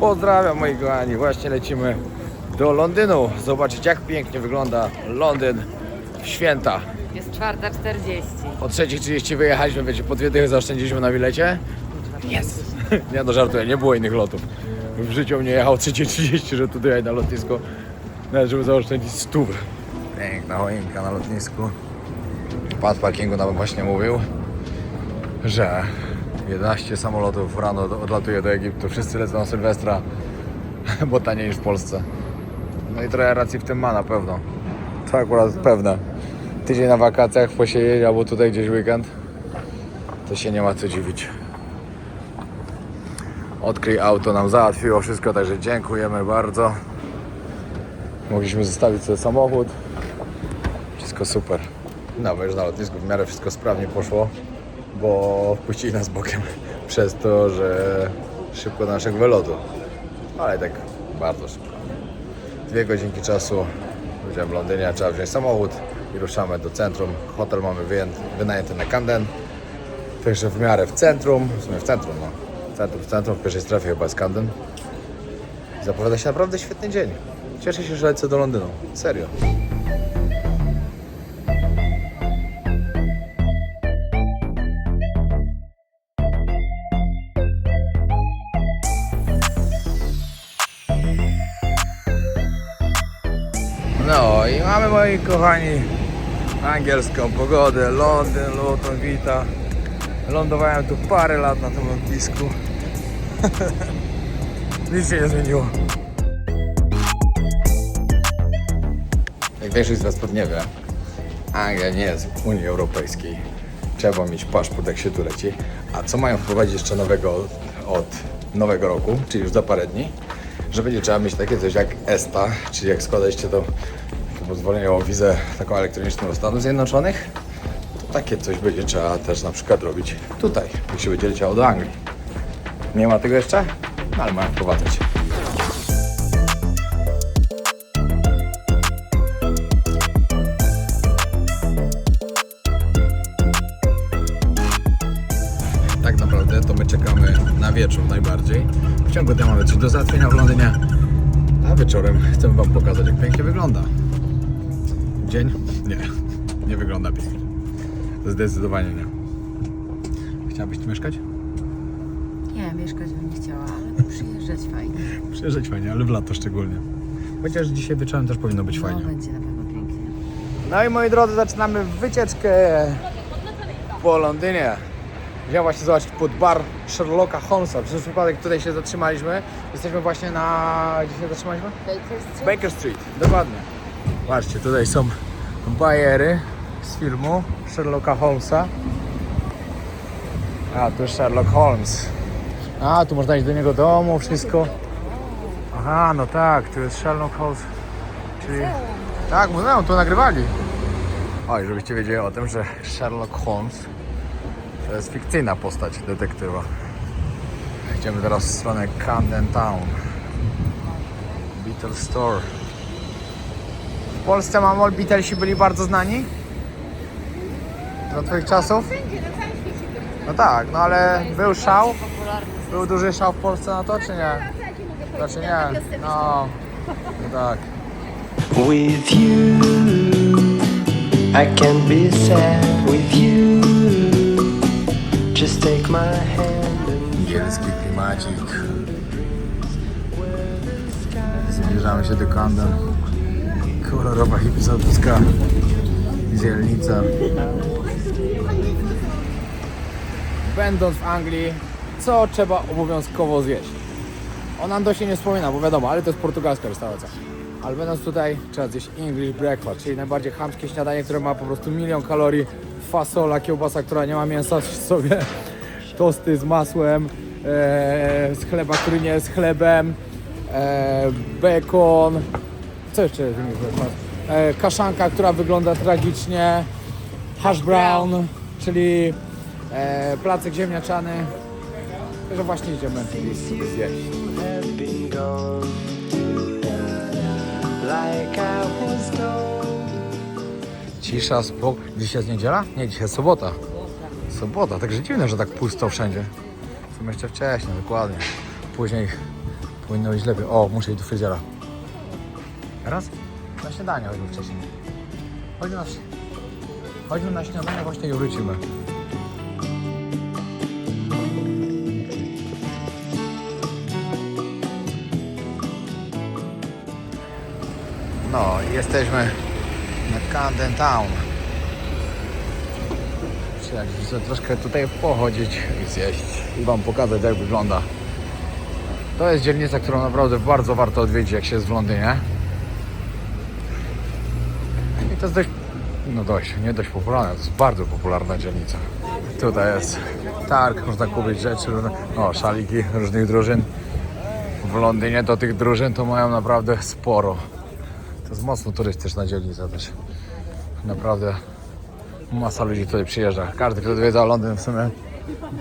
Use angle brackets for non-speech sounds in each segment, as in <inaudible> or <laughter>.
Pozdrawiam moi kochani, właśnie lecimy do Londynu. Zobaczyć jak pięknie wygląda Londyn w święta. Jest czwarta 40. O 3.30 wyjechaliśmy, wiecie, po dwie dychy zaoszczędziliśmy na bilecie. Jest! <laughs> Nie no, żartuję, nie było innych lotów. W życiu mnie jechał 3.30, że tu dojechać na lotnisko, nawet żeby zaoszczędzić stówę. Piękna choinka na lotnisku. Pan z parkingu nam właśnie mówił, że 11 samolotów rano odlatuje do Egiptu. Wszyscy lecą na Sylwestra, <laughs> bo taniej niż w Polsce. No i trochę racji w tym ma na pewno. To akurat pewne. Tydzień na wakacjach posiedzieć albo tutaj gdzieś weekend, to się nie ma co dziwić. Odkryj auto nam załatwiło wszystko, także dziękujemy bardzo. Mogliśmy zostawić sobie samochód. Wszystko super. No, już na lotnisku w miarę wszystko sprawnie poszło, bo wpuścili nas bokiem <laughs> przez to, że szybko do naszego wylotu. Ale tak bardzo szybko. Dwie godzinki czasu. Będziemy w Londynie, trzeba wziąć samochód i ruszamy do centrum. Hotel mamy wynajęty na Camden. Także w miarę w centrum, w sumie w centrum, no. Centrum, w centrum, w pierwszej strefie chyba jest Camden. Zapowiada się naprawdę świetny dzień. Cieszę się, że lecę do Londynu. Serio. No i mamy moi kochani angielską pogodę, Londyn, Luton, Vita. Lądowałem tu parę lat na tym lotnisku. <laughs> Nic się nie zmieniło. Jak większość z Was pewnie wie, Anglia nie jest w Unii Europejskiej. Trzeba mieć paszport, jak się tu leci. A co mają wprowadzić jeszcze nowego od nowego roku, czyli już za parę dni? Że będzie trzeba mieć takie coś jak ESTA, czyli jak składaliście to, to pozwolenie o wizę taką elektroniczną do Stanów Zjednoczonych, to takie coś będzie trzeba też na przykład robić tutaj, jak się będzie leciało do Anglii. Nie ma tego jeszcze? No, ale mają wprowadzać. To my czekamy na wieczór najbardziej. W ciągu dnia mamy coś do załatwienia w Londynie, a wieczorem chcemy Wam pokazać, jak pięknie wygląda. Dzień? Nie, nie wygląda pięknie. Zdecydowanie nie. Chciałabyś tu mieszkać? Nie, mieszkać bym nie chciała, ale przyjeżdżać fajnie. <laughs> Przyjeżdżać fajnie, ale w lato szczególnie. Chociaż dzisiaj wieczorem też powinno być fajnie. No, będzie na pewno pięknie. No i moi drodzy, zaczynamy wycieczkę po Londynie. Idziemy właśnie zobaczyć pod bar Sherlocka Holmesa. Przez przypadek tutaj się zatrzymaliśmy. Jesteśmy właśnie na... Gdzie się zatrzymaliśmy? Baker Street, dokładnie. Patrzcie, tutaj są bajery z filmu Sherlocka Holmesa. A, tu jest Sherlock Holmes. A, tu można iść do niego domu, wszystko. Aha, no tak, tu jest Sherlock Holmes. Czyli... Tak, muzeum, tu nagrywali. Oj, żebyście wiedzieli o tym, że Sherlock Holmes to jest fikcyjna postać detektywa. Idziemy teraz w stronę Camden Town. Beatles Store. W Polsce, mamo, Beatlesi byli bardzo znani? Za twoich czasów? No tak, no ale był szał? Był duży szał w Polsce na to, czy nie? Znaczy nie, no, no tak. With you, I can be sad with you. Angielski klimacik. Zbliżamy się do Camden. Kolorowa hipizotowska dzielnica. Będąc w Anglii, co trzeba obowiązkowo zjeść? O Nandosie nie wspomina, bo wiadomo, ale to jest portugalska restauracja. Ale będąc tutaj, trzeba zjeść English breakfast, czyli najbardziej chamskie śniadanie, które ma po prostu milion kalorii, fasola, kiełbasa, która nie ma mięsa w sobie, tosty z masłem, e, z chleba, który nie jest chlebem, e, bekon, co jeszcze jest? E, kaszanka, która wygląda tragicznie, hash brown, czyli e, placek ziemniaczany. Także właśnie idziemy sobie zjeść. Cisza, spokój. Dzisiaj jest niedziela? Nie, dzisiaj jest sobota. Sobota, także dziwne, że tak pusto wszędzie. Są jeszcze wcześniej, dokładnie. Później Powinno być lepiej. O, muszę iść do fryzjera. Teraz? Na śniadanie chodźmy wcześniej. Chodźmy na, chodźmy na śniadanie właśnie i wrócimy. No, jesteśmy na Camden Town. Sobie troszkę tutaj pochodzić i zjeść i Wam pokazać jak wygląda. To jest dzielnica, którą naprawdę bardzo warto odwiedzić jak się jest w Londynie. I to jest dość, no dość, nie dość popularna, to jest bardzo popularna dzielnica. Tutaj jest targ, można kupić rzeczy, różne- o szaliki różnych drużyn. W Londynie to tych drużyn to mają naprawdę sporo. To jest mocno turystyczna dzielnica też. Naprawdę masa ludzi tutaj przyjeżdża. Każdy, kto odwiedza Londyn w sumie,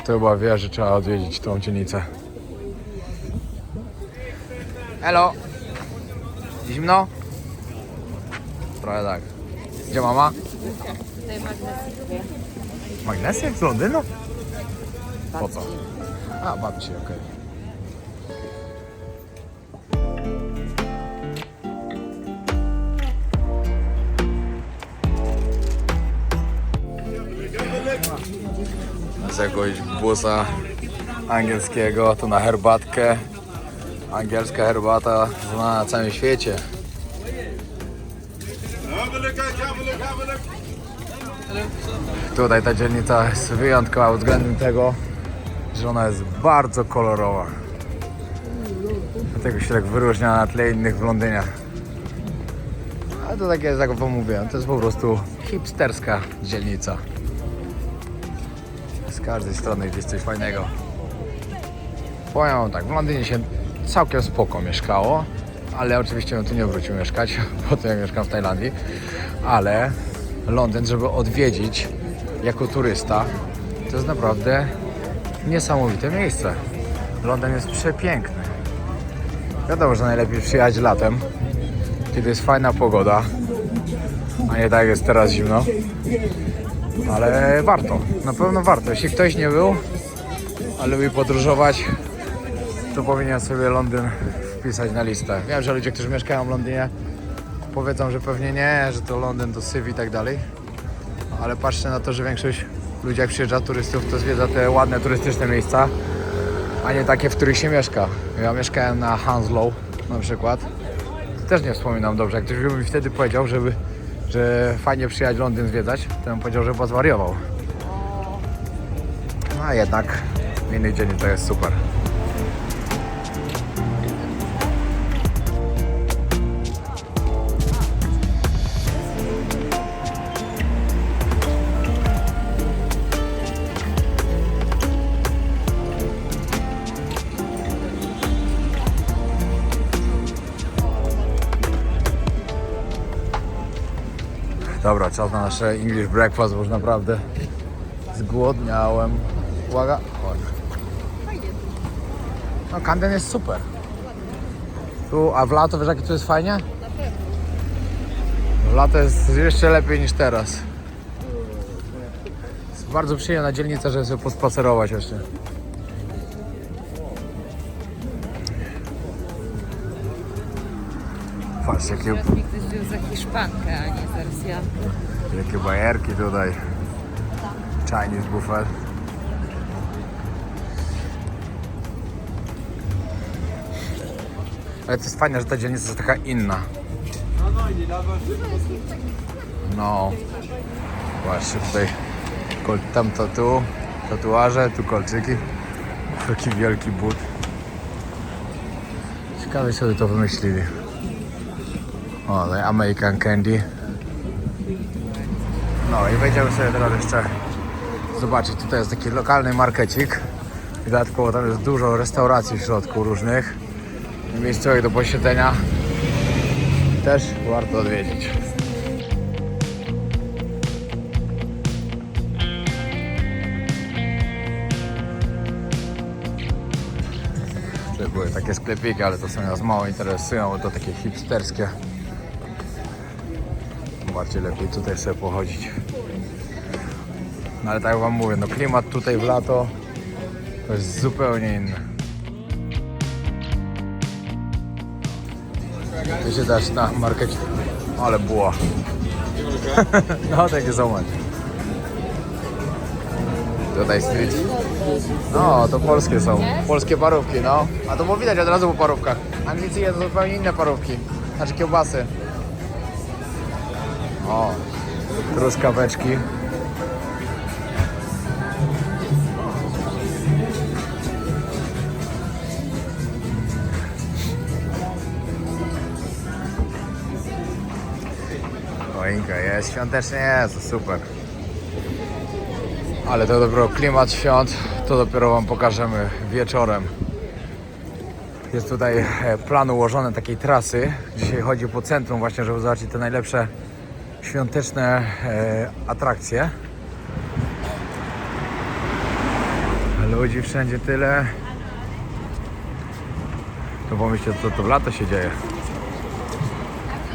to chyba wie, że trzeba odwiedzić tą dzielnicę. Hello! Zimno? Trochę tak. Gdzie mama? Tutaj magnesyk. Magnesy z Londynu? Po co? A, babci, okej. Z jakiegoś busa angielskiego, tu na herbatkę. Angielska herbata znana na całym świecie. Tutaj ta dzielnica jest wyjątkowa względem tego, że ona jest bardzo kolorowa. Dlatego się tak wyróżnia na tle innych w Londynie. Ale to takie jak wam mówiłem, to jest po prostu hipsterska dzielnica. Z każdej strony gdzieś coś fajnego. Powiem tak, w Londynie się całkiem spoko mieszkało, ale oczywiście bym tu nie wrócił mieszkać, <laughs> bo to ja mieszkam w Tajlandii, ale Londyn, żeby odwiedzić jako turysta, to jest naprawdę niesamowite miejsce. Londyn jest przepiękny. Wiadomo, że najlepiej przyjechać latem, kiedy jest fajna pogoda, a nie tak jest teraz zimno. Ale warto, na pewno warto. Jeśli ktoś nie był, a lubi podróżować, to powinien sobie Londyn wpisać na listę. Wiem, że ludzie, którzy mieszkają w Londynie, powiedzą, że pewnie nie, że to Londyn to syf i tak dalej. Ale patrzcie na to, że większość ludzi jak przyjeżdża turystów, to zwiedza te ładne turystyczne miejsca, a nie takie, w których się mieszka. Ja mieszkałem na Hounslow na przykład. Też nie wspominam dobrze. Jak ktoś by mi wtedy powiedział, żeby, że fajnie przyjechać Londyn zwiedzać, to bym powiedział, że pozwariował. No a jednak w innej dzień to jest super. Czas na nasze English breakfast, bo już naprawdę zgłodniałem. Uwaga. O. No, Camden jest super. Tu, a w lato wiesz jakie tu jest fajnie? W lato jest jeszcze lepiej niż teraz. Jest bardzo przyjemna dzielnica, żeby sobie pospacerować jeszcze. Patrz, jakie, za Hiszpankę, a nie za Rosjankę. Jakie bajerki tutaj. Chinese buffet. Ale to jest fajne, że ta dzielnica jest taka inna. No. Właśnie tutaj tam tatu, tatuaże, tu kolczyki. Taki wielki but. Ciekawe sobie to wymyślili. O, tutaj American Candy. No i wejdziemy sobie teraz jeszcze zobaczyć. Tutaj jest taki lokalny markecik. I dodatkowo tam jest dużo restauracji w środku różnych. Miejscowych do posiedzenia. Też warto odwiedzić. Były takie sklepiki, ale to są nas mało interesują, bo to takie hipsterskie. Bardziej lepiej tutaj sobie pochodzić. No ale tak wam mówię, no klimat tutaj w lato to jest zupełnie inny. Tu się dasz na markecie. Ale była. <laughs> no takie zobacz. Tutaj street. No, to polskie są. Polskie parówki, no. A to było widać od razu po parówkach. Anglicy jedzą zupełnie inne parówki. Znaczy kiełbasy. O, truskaweczki. Choinka jest, świątecznie jest, super. Ale to dopiero klimat świąt, to dopiero Wam pokażemy wieczorem. Jest tutaj e, plan ułożony takiej trasy. Dzisiaj chodzi po centrum właśnie, żeby zobaczyć te najlepsze świąteczne e, atrakcje. Ludzi wszędzie tyle. To pomyślcie, co to w lato się dzieje.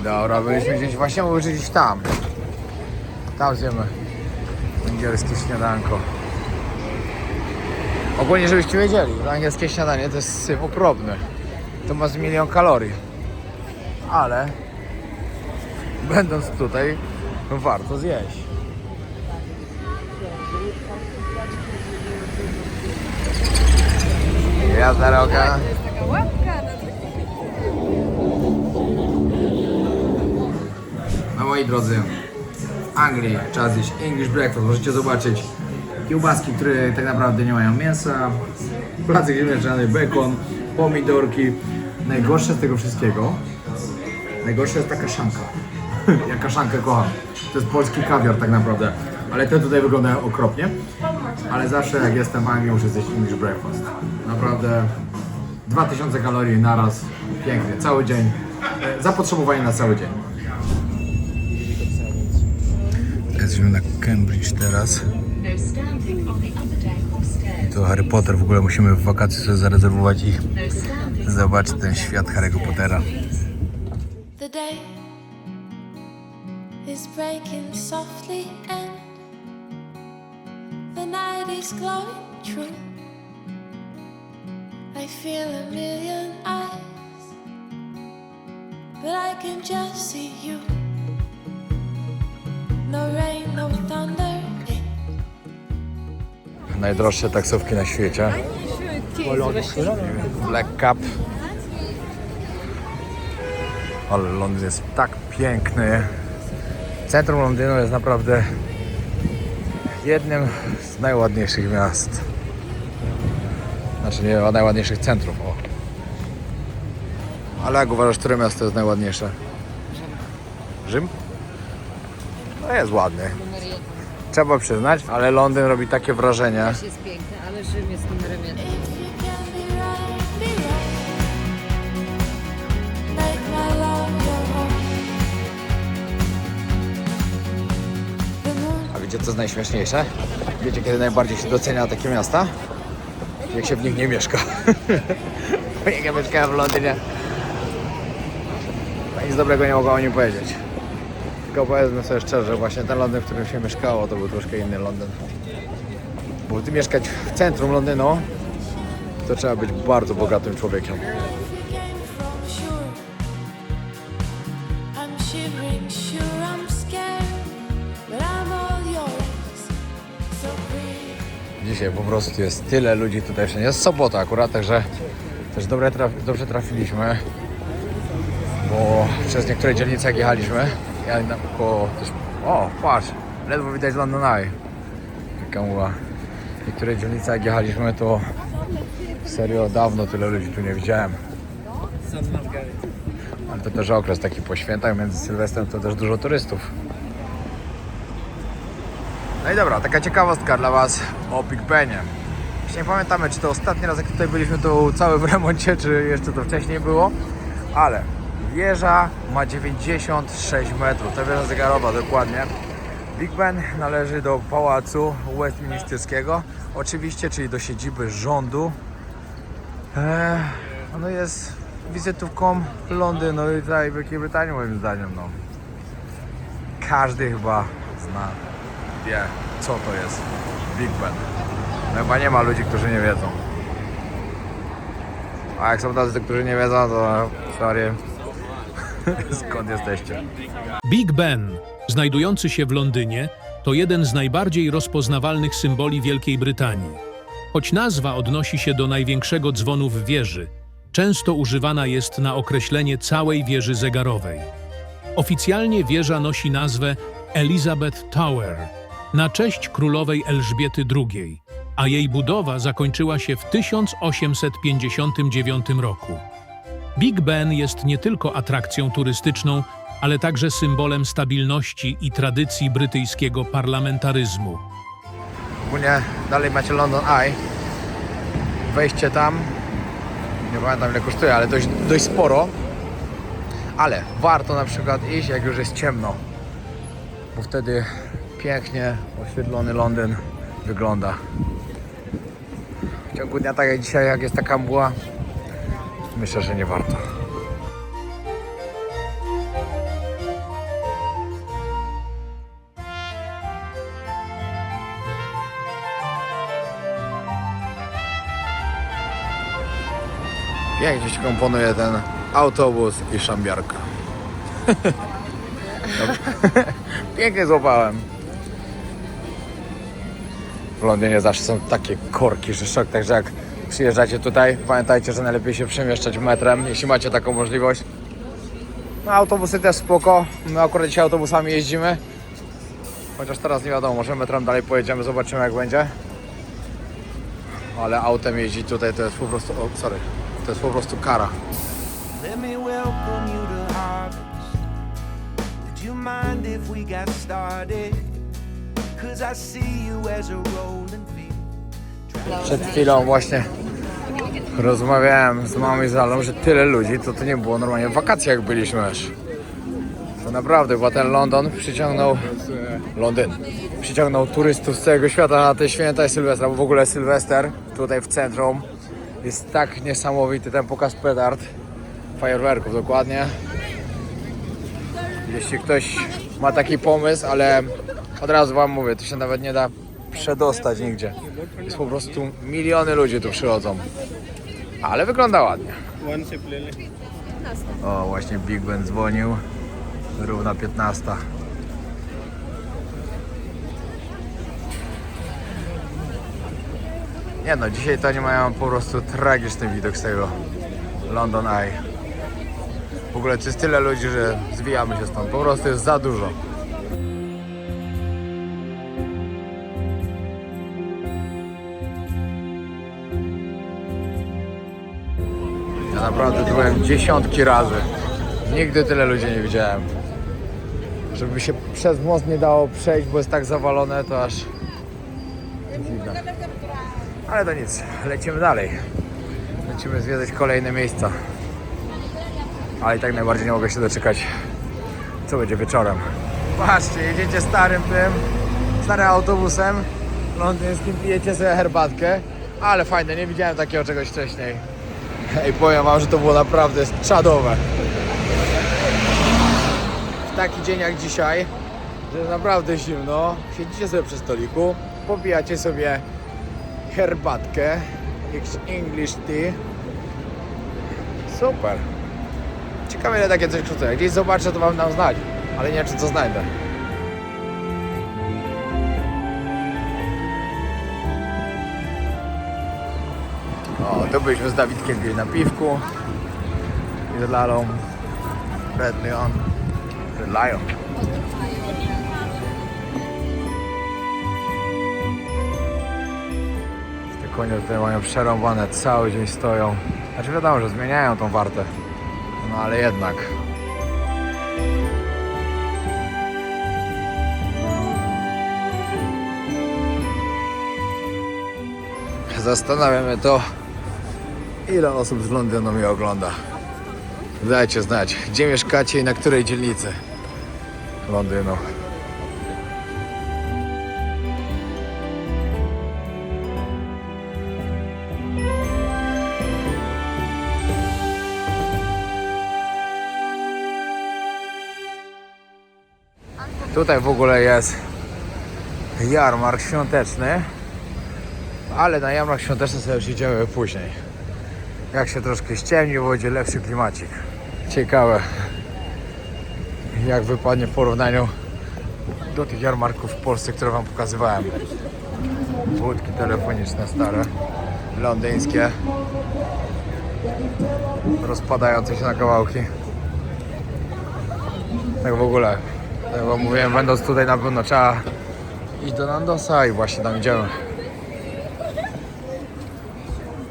Dobra, byliśmy gdzieś, właśnie byliśmy gdzieś tam. Tam zjemy angielskie śniadanko. Ogólnie, żebyście wiedzieli, angielskie śniadanie to jest syf okropny. To ma z milion kalorii. Ale będąc tutaj, warto zjeść. Jazda roga. No moi drodzy, w Anglii trzeba zjeść English breakfast. Możecie zobaczyć kiełbaski, które tak naprawdę nie mają mięsa, placek ziemniaczany, bekon, pomidorki. Najgorsze z tego wszystkiego, najgorsza jest ta kaszanka. <laughs> ja kaszankę kocham. To jest polski kawior tak naprawdę. Ale te tutaj wyglądają okropnie. Ale zawsze jak jestem w Anglii muszę zjeść English breakfast. Naprawdę 2000 kalorii naraz. Pięknie, cały dzień. E, Zapotrzebowanie na cały dzień. Jesteśmy na Cambridge teraz. To Harry Potter w ogóle musimy w wakacje sobie zarezerwować i standing. zobaczyć ten świat Harry'ego Pottera. The day breaking softly and the night is glowing true. I feel a million eyes, but I can just see you. No rain, no thunder. Najdroższe taksówki na świecie. Black Cap. Ale Londyn jest tak piękny. Centrum Londynu jest naprawdę jednym z najładniejszych miast. Znaczy nie najładniejszych centrów. O. Ale jak uważasz, które miasto jest najładniejsze? Rzym? No jest ładny. Numer jeden. Trzeba przyznać, ale Londyn robi takie wrażenie. Też jest piękny, ale Rzym jest numerem jeden. Wiecie co jest najśmieszniejsze? Wiecie kiedy najbardziej się docenia takie miasta? Jak się w nich nie mieszka. <laughs> Jak ja mieszkałem w Londynie. Nic dobrego nie mogą o nim powiedzieć. Tylko powiedzmy sobie szczerze, właśnie ten Londyn, w którym się mieszkało, to był troszkę inny Londyn. Bo ty mieszkać w centrum Londynu, to trzeba być bardzo bogatym człowiekiem. Dzisiaj po prostu jest tyle ludzi tutaj wszędzie. Jest sobota akurat, także też dobre dobrze trafiliśmy. Bo przez niektóre dzielnice jak jechaliśmy, ja na, po, też, o patrz, ledwo widać London Eye. Taka mgła. Niektóre dzielnice jak jechaliśmy to serio dawno tyle ludzi tu nie widziałem. Ale to też okres taki po świętach między Sylwestrem to też dużo turystów. No i dobra, taka ciekawostka dla Was o Big Benie. Już nie pamiętamy, czy to ostatni raz, jak tutaj byliśmy, to cały w remoncie, czy jeszcze to wcześniej było, ale wieża ma 96 metrów, to wieża zegarowa dokładnie. Big Ben należy do pałacu Westminsterskiego, oczywiście, czyli do siedziby rządu. Eee, ono jest wizytówką Londynu i Wielkiej Brytanii, moim zdaniem. No. Każdy chyba zna wie, co to jest Big Ben. No chyba nie ma ludzi, którzy nie wiedzą. A jak są tacy, którzy nie wiedzą, to sorry. <laughs> Skąd jesteście? Big Ben, znajdujący się w Londynie, to jeden z najbardziej rozpoznawalnych symboli Wielkiej Brytanii. Choć nazwa odnosi się do największego dzwonu w wieży, często używana jest na określenie całej wieży zegarowej. Oficjalnie wieża nosi nazwę Elizabeth Tower na cześć królowej Elżbiety II, a jej budowa zakończyła się w 1859 roku. Big Ben jest nie tylko atrakcją turystyczną, ale także symbolem stabilności i tradycji brytyjskiego parlamentaryzmu. Ogólnie dalej macie London Eye. Wejście tam, nie pamiętam ile kosztuje, ale dość, dość sporo. Ale warto na przykład iść, jak już jest ciemno. Bo wtedy pięknie oświetlony Londyn wygląda. W ciągu dnia, tak jak dzisiaj, jak jest taka mgła, myślę, że nie warto. Pięknie się komponuje ten autobus i szambiarka. <laughs> Pięknie złapałem. Londynie zawsze są takie korki, że szok, także jak przyjeżdżacie tutaj, pamiętajcie, że najlepiej się przemieszczać metrem, jeśli macie taką możliwość. No autobusy też spoko, my akurat dzisiaj autobusami jeździmy. Chociaż teraz nie wiadomo, może metrem dalej pojedziemy, zobaczymy jak będzie. Ale autem jeździć tutaj to jest po prostu, o sorry, to jest po prostu kara. Mind if we got started? Przed chwilą właśnie rozmawiałem z mamą i z Alą, że tyle ludzi, to to nie było normalnie w wakacjach byliśmy już. To naprawdę, bo ten London przyciągnął Londyn. Przyciągnął turystów z całego świata na te święta i Sylwestra, bo w ogóle Sylwester tutaj w centrum jest tak niesamowity ten pokaz petard, fajerwerków dokładnie. Jeśli ktoś ma taki pomysł, ale od razu wam mówię, to się nawet nie da przedostać nigdzie. Jest po prostu miliony ludzi tu przychodzą. Ale wygląda ładnie. O, właśnie Big Ben dzwonił. Równa 15. Nie no, dzisiaj to nie mają po prostu tragiczny widok z tego London Eye. W ogóle jest tyle ludzi, że zwijamy się stąd. Po prostu jest za dużo. Ja naprawdę tu byłem dziesiątki razy. Nigdy tyle ludzi nie widziałem. Żeby się przez most nie dało przejść, bo jest tak zawalone, to aż dziwne. Ale to nic, lecimy dalej. Lecimy zwiedzać kolejne miejsca. Ale i tak najbardziej nie mogę się doczekać, co będzie wieczorem. Patrzcie, jedziecie starym tym, starym autobusem londyńskim, pijecie sobie herbatkę, ale fajne, nie widziałem takiego czegoś wcześniej. Ej, powiem wam, że to było naprawdę czadowe. W taki dzień jak dzisiaj, że jest naprawdę zimno, siedzicie sobie przy stoliku, popijacie sobie herbatkę, jakiś English tea. Super. Ciekawe ile takie coś kosztuje. Gdzieś zobaczę, to wam dam znać, ale nie wiem, czy to znajdę. O, to byliśmy z Dawidkiem gdzieś na piwku i z Lalą Red Lion. Red Lion. Te konie tutaj mają przerąbane, cały dzień stoją. Znaczy wiadomo, że zmieniają tą wartę. No ale jednak. Zastanawiam się to, ile osób z Londynu mnie ogląda. Dajcie znać, gdzie mieszkacie i na której dzielnicy Londynu. Tutaj w ogóle jest jarmark świąteczny, ale na jarmark świąteczny sobie już idziemy później. Jak się troszkę ściemni, będzie lepszy klimacik. Ciekawe, jak wypadnie w porównaniu do tych jarmarków w Polsce, które wam pokazywałem. Budki telefoniczne stare, londyńskie, rozpadające się na kawałki. Tak w ogóle, tak wam mówiłem, będąc tutaj na pewno trzeba iść do Nandosa i właśnie tam idziemy.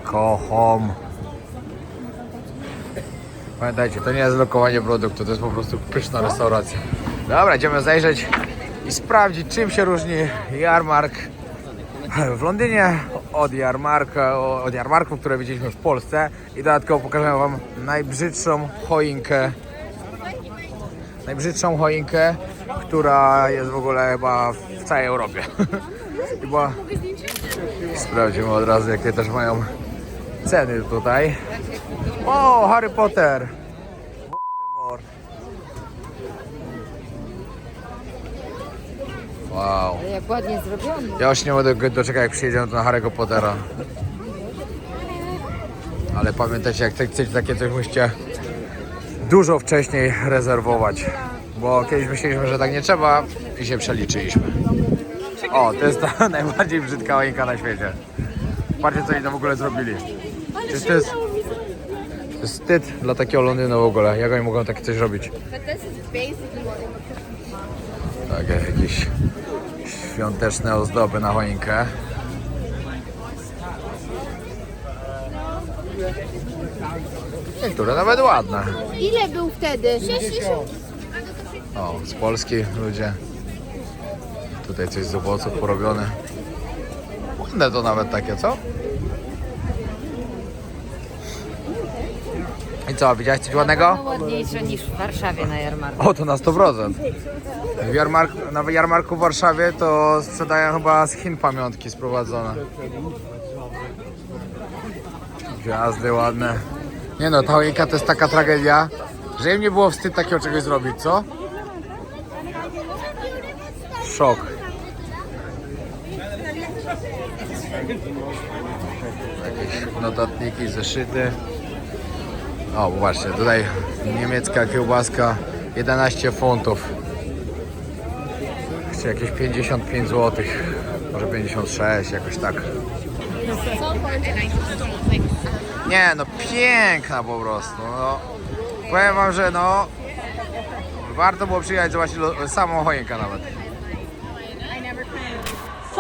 Kochom. Pamiętajcie, to nie jest lokowanie produktu, to jest po prostu pyszna restauracja. Dobra, idziemy zajrzeć i sprawdzić, czym się różni jarmark w Londynie od jarmarka, od jarmarków, które widzieliśmy w Polsce i dodatkowo pokażę wam najbrzydszą choinkę najbrzydszą choinkę, która jest w ogóle chyba w całej Europie. <laughs> Chyba sprawdzimy od razu jakie też mają ceny tutaj. O, Harry Potter! Voldemort. Wow. Jak ładnie zrobiony. Ja już nie mogę doczekać jak przyjedziemy na Harry'ego Pottera. Ale pamiętajcie, jak chcecie takie coś musicie dużo wcześniej rezerwować. Bo kiedyś myśleliśmy, że tak nie trzeba i się przeliczyliśmy. O, to jest ta <laughs> najbardziej brzydka choinka na świecie. Patrzcie co oni tam w ogóle zrobili. Przecież to jest, to jest wstyd dla takiego Londynu w ogóle. Jak oni mogą takie coś robić? Tak, jakieś świąteczne ozdoby na choinkę. Niektóre nawet ładne. Ile był wtedy? O, z Polski ludzie. Tutaj coś z owoców porobione. Ładne to nawet takie, co? I co, widziałeś coś ładnego? Ładniejsze niż w Warszawie na jarmarku. O, to na 100%. W jarmarku, na jarmarku w Warszawie to sprzedają chyba z Chin pamiątki sprowadzone. Gwiazdy ładne. Nie no, ta choinka to jest taka tragedia, że im nie było wstyd takiego czegoś zrobić, co? Szok. Notatniki, zeszyty. O, właśnie, tutaj niemiecka kiełbaska 11 funtów. Czy jakieś 55 zł, może 56, jakoś tak. Nie, no piękna po prostu. No. Powiem wam, że no warto było przyjechać zobaczyć samą choinkę nawet.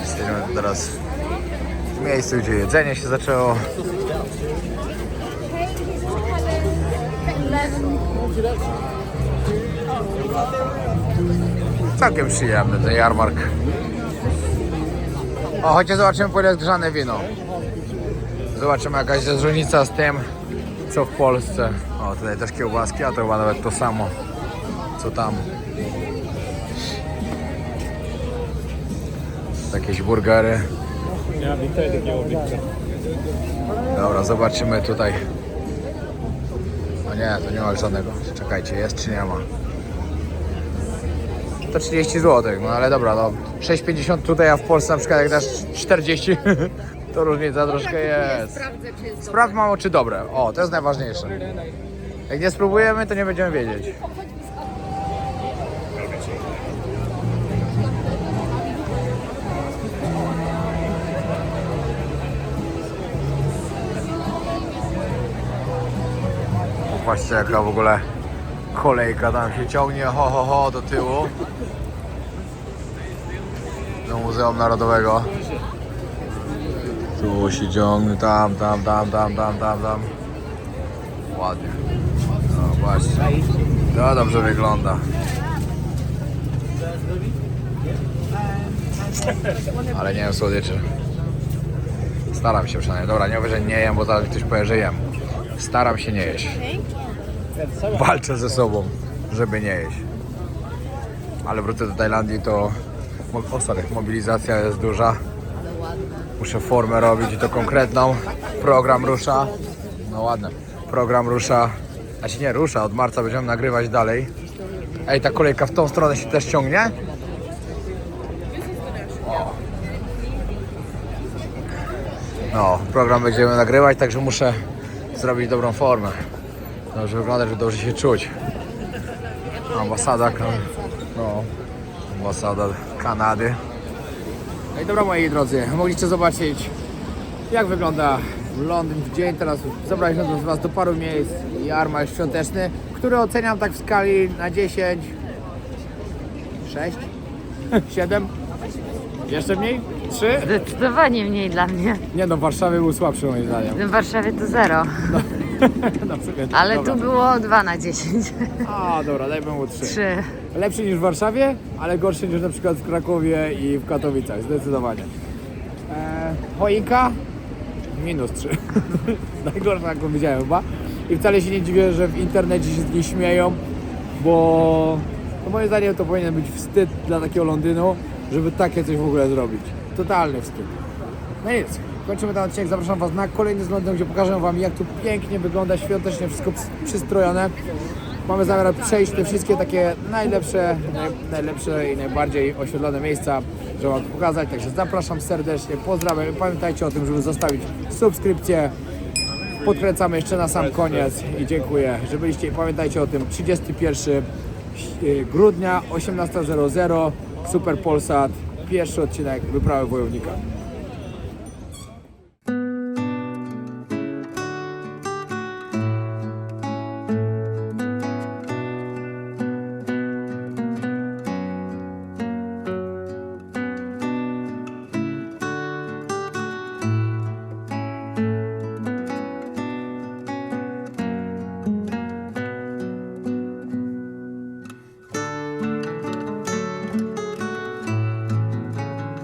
Jesteśmy teraz w miejscu, gdzie jedzenie się zaczęło. Całkiem przyjemny ten jarmark. O, chodźcie zobaczymy po ile grzane wino. Zobaczymy jakaś jest różnica z tym, co w Polsce. O, tutaj też kiełbaski, a to chyba nawet to samo, co tam. Jakieś burgery. Dobra, zobaczymy tutaj. O nie, to nie ma żadnego. Czekajcie, jest czy nie ma? To 30 zł, no ale dobra, no 6,50 tutaj, a w Polsce na przykład jak dasz 40, <laughs> to różnica troszkę jest. Sprawdzę, czy jest Sprawdź mało czy dobre. O, to jest najważniejsze. Jak nie spróbujemy, to nie będziemy wiedzieć. Patrzcie jaka w ogóle kolejka tam się ciągnie ho ho ho do tyłu. Do Muzeum Narodowego. Tu się ciągnie, tam, tam, tam, tam, tam, tam, tam. Ładnie. No właśnie. To dobrze wygląda. Ale nie wiem słodyczy. Staram się przynajmniej. Dobra, nie mówię, że nie jem, bo zaraz ktoś powie, że jem. Staram się nie jeść. Walczę ze sobą, żeby nie jeść. Ale wrócę do Tajlandii, to O, mobilizacja jest duża. Muszę formę robić i to konkretną. Program rusza. No ładne. Program rusza. A się nie rusza, od marca będziemy nagrywać dalej. Ej, ta kolejka w tą stronę się też ciągnie? No, program będziemy nagrywać, także muszę zrobić dobrą formę. Dobrze wygląda, żeby dobrze się czuć. Ambasada, no, ambasada Kanady. No i dobra moi drodzy, mogliście zobaczyć jak wygląda Londyn w dzień. Teraz zabraliśmy Was do paru miejsc. Jarmark świąteczny, który oceniam tak w skali na 10, 6, 7, jeszcze mniej, 3. Zdecydowanie mniej dla mnie. Nie no, w Warszawie był słabszy moim zdaniem. W Warszawie to zero. No, <laughs> w sumie, Ale dobra. tu było 2 na 10. A, dobra, dajmy mu 3. 3. Lepszy niż w Warszawie, ale gorszy niż na przykład w Krakowie i w Katowicach, zdecydowanie. Eee, choinka? Minus 3. <laughs> Najgorsza jaką widziałem chyba. I wcale się nie dziwię, że w internecie się z niej śmieją, bo no moim zdaniem to powinien być wstyd dla takiego Londynu, żeby takie coś w ogóle zrobić. Totalny wstyd. No nic, kończymy ten odcinek. Zapraszam Was na kolejny z gdzie pokażę Wam, jak tu pięknie wygląda, świątecznie wszystko przystrojone. Mamy zamiar przejść te wszystkie takie najlepsze, naj, najlepsze i najbardziej osiedlone miejsca, żeby Wam pokazać. Także zapraszam serdecznie, pozdrawiam i pamiętajcie o tym, żeby zostawić subskrypcję. Podkręcamy jeszcze na sam koniec i dziękuję, że byliście i pamiętajcie o tym 31 grudnia 18.00 Super Polsat, pierwszy odcinek Wyprawy Wojownika.